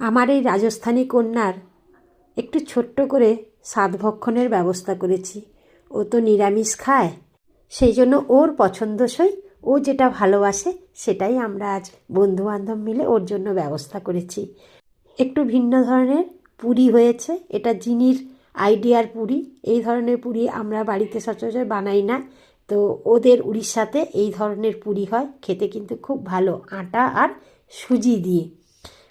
আমার এই রাজস্থানী কন্যার একটু ছোট্ট করে স্বাদভক্ষণের ব্যবস্থা করেছি। ও তো নিরামিষ খায়। সেই জন্য ওর পছন্দসই ও যেটা ভালোবাসে সেটাই আমরা আজ বন্ধুবান্ধব মিলে ওর জন্য ব্যবস্থা করেছি। একটু ভিন্ন ধরনের পুরি হয়েছে। এটা জিনির আইডিয়ার পুরি। এই ধরনের পুরি আমরা বাড়িতে সচরাচর বানাই না। তো ওদের উড়িষ্যাতে এই ধরনের পুরি হয়। খেতে কিন্তু খুব ভালো। আটা আর সুজি দিয়ে।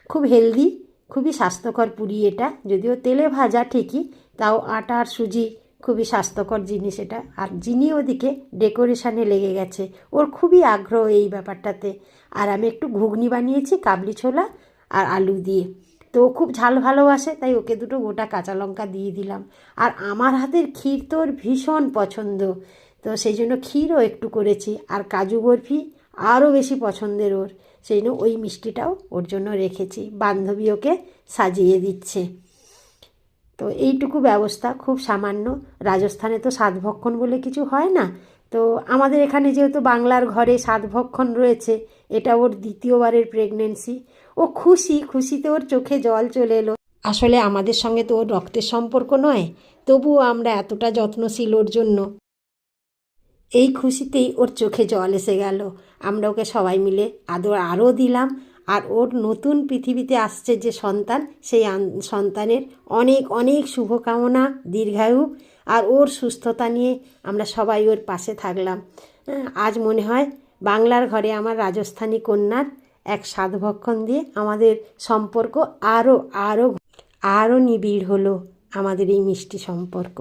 খুব হেলদি, খুবই স্বাস্থ্যকর পুরি এটা। যদিও তেলে ভাজা ঠিকই, তাও আটা আর সুজি খুবই স্বাস্থ্যকর জিনিস এটা। আর যিনি ওদিকে ডেকোরেশানে লেগে গেছে, ওর খুবই আগ্রহ এই ব্যাপারটাতে। আর আমি একটু ঘুগনি বানিয়েছি, কাবলি ছোলা আর আলু দিয়ে। তো ও খুব ঝাল ভালোবাসে, তাই ওকে দুটো গোটা কাঁচা লঙ্কা দিয়ে দিলাম। আর আমার হাতের ক্ষীর তো ওর ভীষণ পছন্দ, তো সেই জন্য ক্ষীরও একটু করেছি। আর কাজু বরফি আরও বেশি পছন্দের ওর। সেই জন্য ওই মিষ্টিটাও ওর জন্য রেখেছি। বান্ধবী ওকে সাজিয়ে দিচ্ছে। তো এইটুকু ব্যবস্থা খুব সামান্য। রাজস্থানে তো সাতভক্ষণ বলে কিছু হয় না। তো আমাদের এখানে যেহেতু বাংলার ঘরে সাতভক্ষণ রয়েছে, এটা ওর দ্বিতীয়বারের প্রেগনেন্সি ও খুশি, খুশিতে ওর চোখে জল চলে এলো। আসলে আমাদের সঙ্গে তো ওর রক্তের সম্পর্ক নয়, তবুও আমরা এতটা যত্নশীল ওর জন্য। এই খুশিতেই ওর চোখে জল এসে গেল। আমরা ওকে সবাই মিলে আদর আরও দিলাম। আর ওর নতুন পৃথিবীতে আসছে যে সন্তান সেই সন্তানের অনেক অনেক শুভকামনা দীর্ঘায়ু। আর ওর সুস্থতা নিয়ে আমরা সবাই ওর পাশে থাকলাম। হ্যাঁ, আজ মনে হয় বাংলার ঘরে আমার রাজস্থানী কন্যার এক সাধভক্ষণ দিয়ে আমাদের সম্পর্ক আরও আরও আরও নিবিড় হলো আমাদের এই মিষ্টি সম্পর্ক।